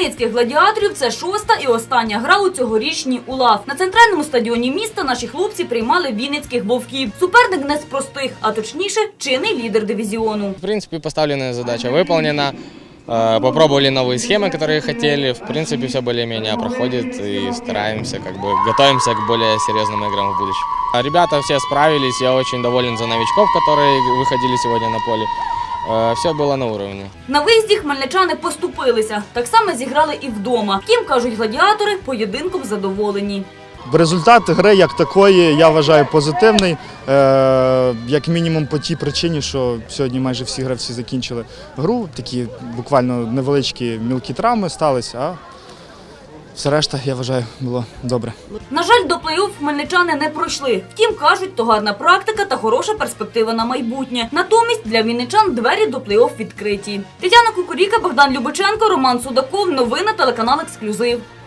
вінницьких гладіаторів це шоста і остання гра у цьогорічній УЛАФ. На центральному стадіоні міста наші хлопці приймали вінницьких вовків. Суперник не з простих, а точніше, чинний лідер дивізіону. В принципе, поставленная задача выполнена. Э, Попробовали новые схемы, которые хотели. В принципе, все более-менее проходит и стараемся, как бы готовимся к более серьезным играм в будущем. А Ребята все справились, я очень доволен за новичков, которые выходили сегодня на поле. Все було на уровні. На виїзді хмельничани поступилися. Так само зіграли і вдома. Втім, кажуть гладіатори, поєдинком задоволені. Результат гри як такої я вважаю позитивний. Е, як мінімум по тій причині, що сьогодні майже всі гравці закінчили гру. Такі буквально невеличкі мілкі травми сталися, а все решта, я вважаю, було добре. На жаль, до плей-офф хмельничани не пройшли. Втім, кажуть, то гарна практика та хороша перспектива на майбутнє. Натомість для вінничан двері до плей-офф відкриті. Тетяна Кукуріка, Богдан Любиченко, Роман Судаков. Новини телеканал Ексклюзив.